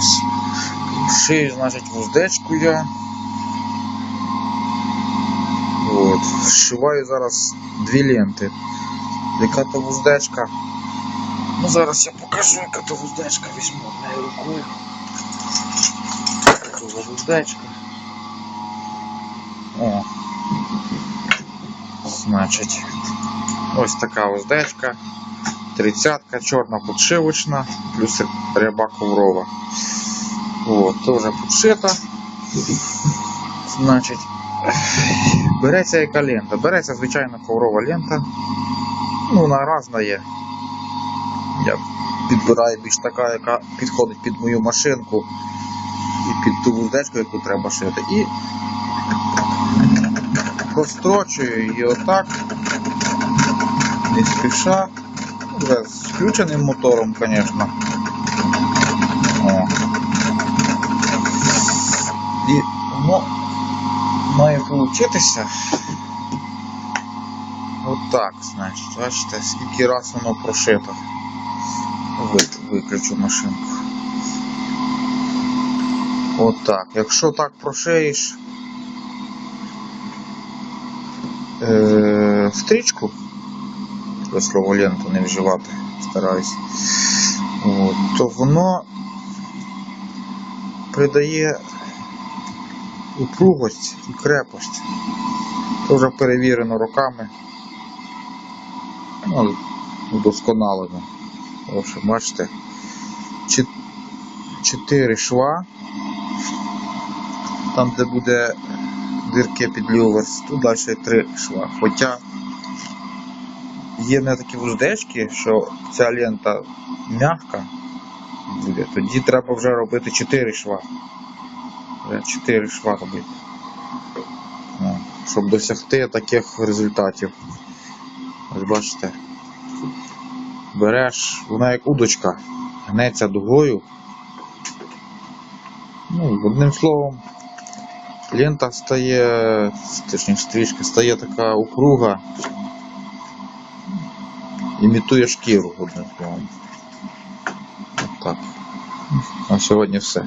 Ось. Шию, значить, вуздечку я. От. Зшиваю зараз дві ленти. Яка то вуздечка. Ну зараз я покажу, яка то вуздечка візьму однією рукою. Яка вуздечка. О. Значить. Ось така вуздечка. Тридцятка, чорна подшивочна, плюс ряба коврова. От, теж подшита. Значить, береться яка лента. Береться звичайна коврова лента. Ну, вона різна є. Я підбираю більш така, яка підходить під мою машинку і під ту вуздечку, яку треба шити. І прострочую її отак. Не спіша. Вже з включеним мотором, звісно. І воно має получитися. Отак, значить. Бачите, скільки раз воно прошито. Ви- Виключу машинку. Отак. Якщо так прошиєш е, стрічку, слово ленту не вживати, стараюсь, От, то воно придає упругость і крепость. Це вже перевірено роками. Ну, удосконалено. Бачите, чотири шва. Там, де буде дирки під люверс, тут далі три шва. Хоча є мене такі вуздечки, що ця лента м'яка буде, тоді треба вже робити 4 шва. 4 шва робити. Щоб досягти таких результатів. Ось бачите. Береш, вона як удочка, гнеться дугою. Ну, одним словом, лента стає, точніше стрічка стає така упруга, імітує шкіру, одним словом. Так. На сьогодні все.